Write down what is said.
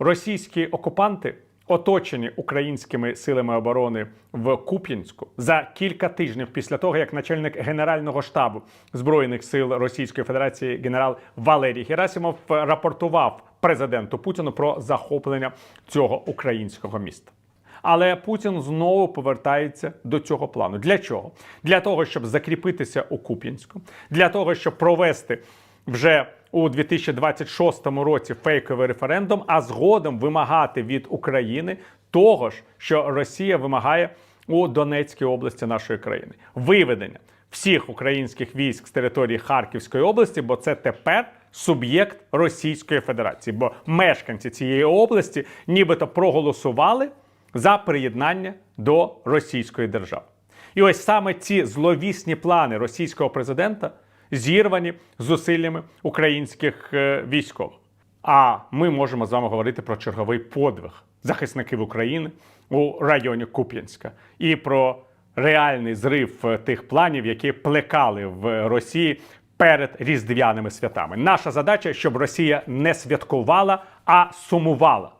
Російські окупанти, оточені українськими силами оборони в Куп'янську за кілька тижнів після того, як начальник Генерального штабу збройних сил Російської Федерації генерал Валерій Герасимов рапортував президенту Путіну про захоплення цього українського міста. Але Путін знову повертається до цього плану. Для чого? Для того, щоб закріпитися у Куп'янську, для того, щоб провести вже у 2026 році фейковий референдум, а згодом вимагати від України того ж, що Росія вимагає у Донецькій області нашої країни виведення всіх українських військ з території Харківської області, бо це тепер суб'єкт Російської Федерації. Бо мешканці цієї області нібито проголосували за приєднання до Російської держави. І ось саме ці зловісні плани російського президента зірвані зусиллями українських е, військових. А ми можемо з вами говорити про черговий подвиг захисників України у районі Куп'янська і про реальний зрив е, тих планів, які плекали в Росії перед різдвяними святами. Наша задача, щоб Росія не святкувала, а сумувала